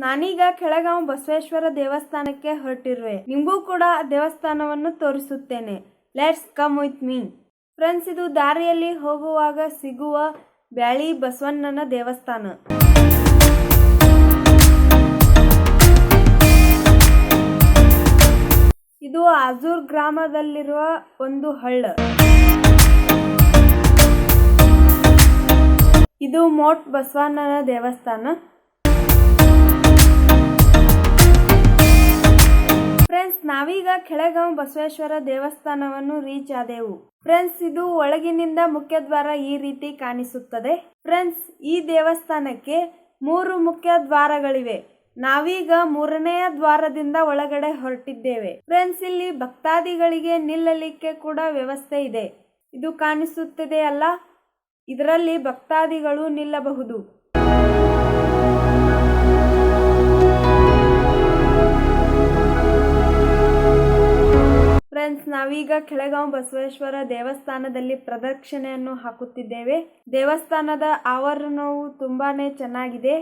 ನಾನೀಗ ಕೆಳಗಾಂವ್ ಬಸವೇಶ್ವರ ದೇವಸ್ಥಾನಕ್ಕೆ ಹೊರಟಿರುವೆ. ನಿಮಗೂ ಕೂಡ ದೇವಸ್ಥಾನವನ್ನು ತೋರಿಸುತ್ತೇನೆ. Let's come with me friends ಇದು ದಾರಿಯಲ್ಲಿ ಹೋಗುವಾಗ ಸಿಗುವ ಬ್ಯಾಳಿ ಬಸವಣ್ಣನ ದೇವಸ್ಥಾನ. ಇದು ಆಜೂರ್ ಗ್ರಾಮದಲ್ಲಿರುವ ಒಂದು ಹಳ್ಳ. ಇದು ಮೋಟ್ ಬಸವಣ್ಣನ ದೇವಸ್ಥಾನ. ನಾವೀಗ ಕೆಳಗಾಂವ್ ಬಸವೇಶ್ವರ ದೇವಸ್ಥಾನವನ್ನು ರೀಚ್ ಆದೆವು. ಫ್ರೆಂಡ್ಸ್, ಇದು ಒಳಗಿನಿಂದ ಮುಖ್ಯ ದ್ವಾರ ಈ ರೀತಿ ಕಾಣಿಸುತ್ತದೆ. ಫ್ರೆಂಡ್ಸ್, ಈ ದೇವಸ್ಥಾನಕ್ಕೆ ಮೂರು ಮುಖ್ಯ ದ್ವಾರಗಳಿವೆ. ನಾವೀಗ ಮೂರನೆಯ ದ್ವಾರದಿಂದ ಒಳಗಡೆ ಹೊರಟಿದ್ದೇವೆ. ಫ್ರೆಂಡ್ಸ್, ಇಲ್ಲಿ ಭಕ್ತಾದಿಗಳಿಗೆ ನಿಲ್ಲಲಿಕ್ಕೆ ಕೂಡ ವ್ಯವಸ್ಥೆ ಇದೆ. ಇದು ಕಾಣಿಸುತ್ತಿದೆ ಅಲ್ಲ ಇದರಲ್ಲಿ ಭಕ್ತಾದಿಗಳು ನಿಲ್ಲಬಹುದು. ಫ್ರೆಂಡ್ಸ್, ನಾವೀಗ ಕೆಳಗಾಂವ್ ಬಸವೇಶ್ವರ ದೇವಸ್ಥಾನದಲ್ಲಿ ಪ್ರದಕ್ಷಿಣೆಯನ್ನು ಹಾಕುತ್ತಿದ್ದೇವೆ. ದೇವಸ್ಥಾನದ ಆವರಣವು ತುಂಬಾನೇ ಚೆನ್ನಾಗಿದೆ.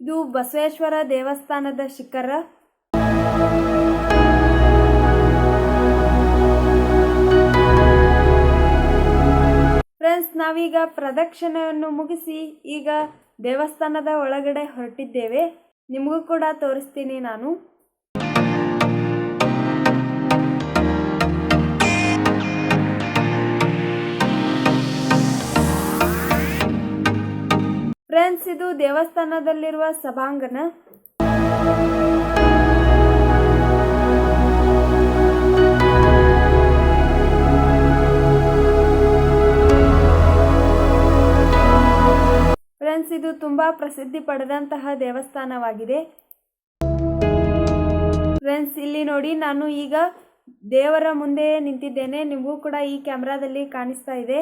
ಇದು ಬಸವೇಶ್ವರ ದೇವಸ್ಥಾನದ ಶಿಖರ. ನಾವೀಗ ಪ್ರದಕ್ಷಿಣೆಯನ್ನು ಮುಗಿಸಿ ಈಗ ದೇವಸ್ಥಾನದ ಒಳಗಡೆ ಹೊರಟಿದ್ದೇವೆ. ನಿಮಗೂ ಕೂಡ ತೋರಿಸ್ತೀನಿ ನಾನು. ಫ್ರೆಂಡ್ಸ್, ಇದು ದೇವಸ್ಥಾನದಲ್ಲಿರುವ ಸಭಾಂಗಣ. ತುಂಬಾ ಪ್ರಸಿದ್ಧಿ ಪಡೆದಂತಹ ದೇವಸ್ಥಾನವಾಗಿದೆ. ಫ್ರೆಂಡ್ಸ್ ಇಲ್ಲಿ ನೋಡಿ ನಾನು ಈಗ ದೇವರ ಮುಂದೆ ನಿಂತಿದ್ದೇನೆ. ನಿಮಗೂ ಕೂಡ ಈ ಕ್ಯಾಮ್ರಾದಲ್ಲಿ ಕಾಣಿಸ್ತಾ ಇದೆ.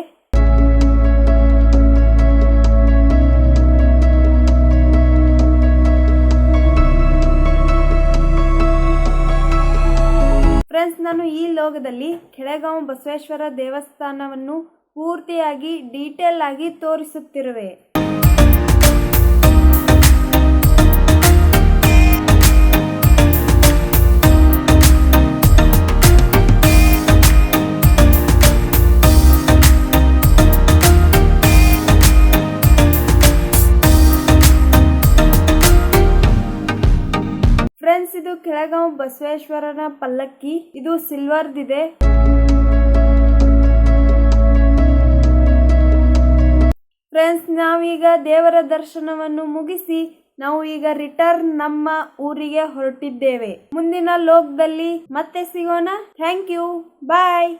ಫ್ರೆಂಡ್ಸ್ ನಾನು ಈ ಲೋಗದಲ್ಲಿ ಕೆಳಗಾಂವ್ ಬಸವೇಶ್ವರ ದೇವಸ್ಥಾನವನ್ನು ಪೂರ್ತಿಯಾಗಿ ಡೀಟೇಲ್ ಆಗಿ ತೋರಿಸುತ್ತಿರುವೆ. ಇದು ಕೆಳಗಾಂವ್ ಬಸವೇಶ್ವರನ ಪಲ್ಲಕ್ಕಿ, ಇದು ಸಿಲ್ವರ್ ಸಿಲ್ವರ್ದಿದೆ. ಫ್ರೆಂಡ್ಸ್, ನಾವೀಗ ದೇವರ ದರ್ಶನವನ್ನು ಮುಗಿಸಿ, ನಾವು ಈಗ ರಿಟರ್ನ್ ನಮ್ಮ ಊರಿಗೆ ಹೊರಟಿದ್ದೇವೆ. ಮುಂದಿನ ಲೋಕದಲ್ಲಿ ಮತ್ತೆ ಸಿಗೋಣ. Thank you. ಬಾಯ್.